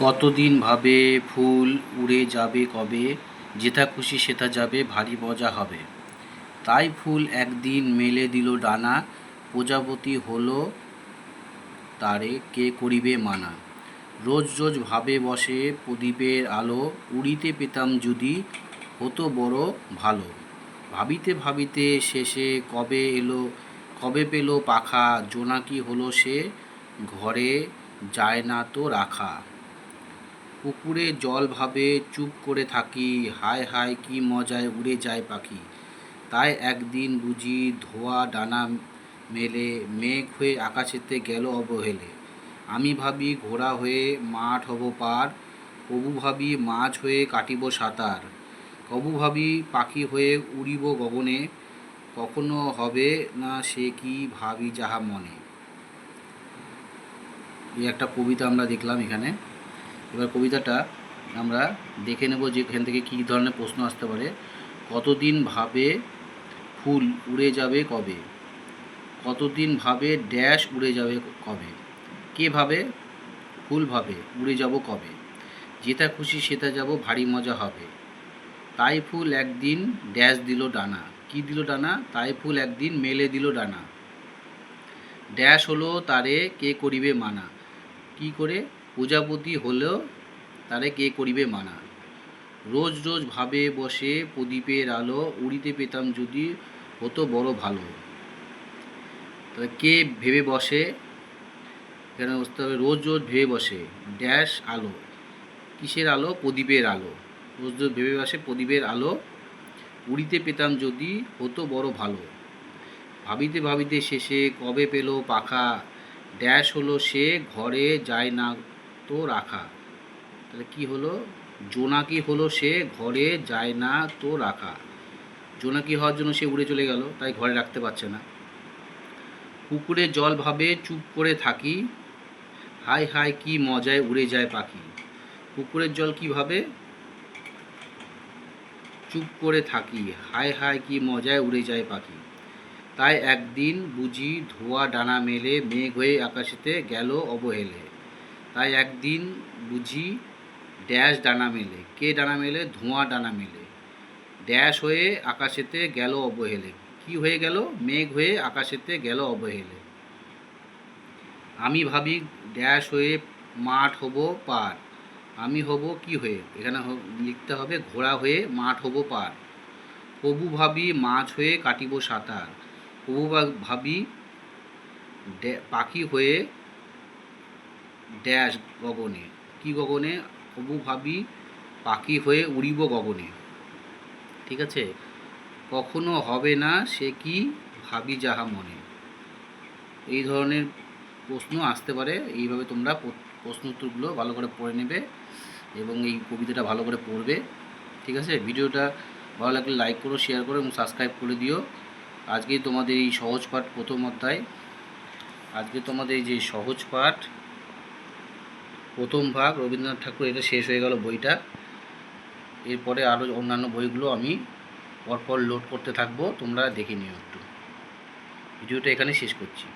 কতদিন ভাবে ফুল উড়ে যাবে কবে? যেথা খুশি সেথা যাবে, ভারী মজা হবে। তাই ফুল একদিন মেলে দিল ডানা, প্রজাপতি হলো তারে, কে করিবে মানা? রোজ রোজ ভাবে বসে প্রদীপের আলো, উড়িতে পেতাম যদি হতো বড় ভালো। ভাবিতে ভাবিতে শেষে কবে এলো, কবে পেল পাখা, জোনাকি হলো সে, ঘরে যায় না তো রাখা। পুকুরে জল ভাবে চুপ করে থাকি, হায় হায় কি মজায় উড়ে যায় পাখি। তাই একদিন বুঝি ধোয়া ডানা মেলে, মেঘ হয়ে আকাশেতে গেল অবহেলে। আমি ভাবি ঘোড়া হয়ে মাঠ হব পার, কবু ভাবি মাছ হয়ে কাটিব সাঁতার। কবু ভাবি পাখি হয়ে উড়িব গগনে, কখনো হবে না সে কি ভাবি যাহা মনে। এই একটা কবিতা আমরা দেখলাম এখানে। এবার কবিতাটা আমরা দেখে নেব যে এখান থেকে কী ধরনের প্রশ্ন আসতে পারে। কতদিন ভাবে ফুল উড়ে যাবে কবে? কতদিন ভাবে ড্যাশ উড়ে যাবে কবে? কে ভাবে? ফুল ভাবে উড়ে যাব কবে? যেটা খুশি সেটা যাব, ভারী মজা হবে। তাই ফুল একদিন ড্যাশ দিল ডানা। কি দিল ডানা? তাই ফুল একদিন মেলে দিল ডানা। ড্যাশ হলো তারে কে করিবে মানা। কি করে? প্রজাপতি হলেও তারে কে করিবে মানা? রোজ রোজ ভাবে বসে প্রদীপের আলো উড়িতে পেতাম যদি হতো বড় ভালো। তবে কে ভেবে বসে? এখানে বুঝতে হবে রোজ রোজ ভেবে বসে। ড্যাশ আলো। কিসের আলো? প্রদীপের আলো। রোজ রোজ ভেবে বসে প্রদীপের আলো উড়িতে পেতাম যদি হতো বড় ভালো। ভাবিতে ভাবিতে শেষে কবে পেল পাখা? ড্যাশ হলো সে, ঘরে যায় না রাখা। তাহলে কি হলো? জোনাকি হলো সে ঘরে যায় না তো রাখা। জোনাকি হওয়ার জন্য সে উড়ে চলে গেল? তাই ঘরে রাখতে পারছে না। পুকুরে জল ভাবে চুপ করে থাকি। হাই হাই কি মজায় উড়ে যায় পাখি। পুকুরের জল কীভাবে চুপ করে থাকি। হায় হায় কি মজায় উড়ে যায় পাখি। তাই একদিন বুঝি ধোয়া ডানা মেলে মেঘ হয়ে আকাশেতে গেল অবহেলে। তাই একদিন বুঝি ড্যাশ ডানা মেলে। কে ডানা মেলে? ধোঁয়া ডানা মেলে। ড্যাশ হয়ে আকাশেতে গেল অবহেলে। কি হয়ে গেল? মেঘ হয়ে আকাশেতে গেল অবহেলে। আমি ভাবি ড্যাশ হয়ে মাঠ হব পার। আমি হব কি হয়ে? এখানে লিখতে হবে ঘোড়া হয়ে মাঠ হব পার। কবু ভাবি মাছ হয়ে কাটিব সাঁতার। কবু ভা- ভাবি পাখি হয়ে ড্যাশ গগনে। কি গগনে? কবু ভাবি পাখি হয়ে উড়িব গগনে। ঠিক আছে? কখনো হবে না সে কি ভাবি যাহা মনে। এই ধরনের প্রশ্ন আসতে পারে। এইভাবে তোমরা প্রশ্ন উত্তরগুলো ভালো করে পড়ে নেবে এবং এই কবিতাটা ভালো করে পড়বে। ঠিক আছে? ভিডিওটা ভালো লাগলে লাইক করো শেয়ার করো এবং সাবস্ক্রাইব করে দিও। আজকে তোমাদের এই সহজ পাঠ প্রথম অধ্যায়। আজকে তোমাদের এই যে সহজ পাঠ প্রথম ভাগ রবীন্দ্রনাথ ঠাকুর, এটা শেষ হয়ে গেল বইটা। এরপরে আরও অন্যান্য বইগুলো আমি পরপর লোড করতে থাকব, তোমরা দেখে নিও একটু। ভিডিওটা এখানে শেষ করছি।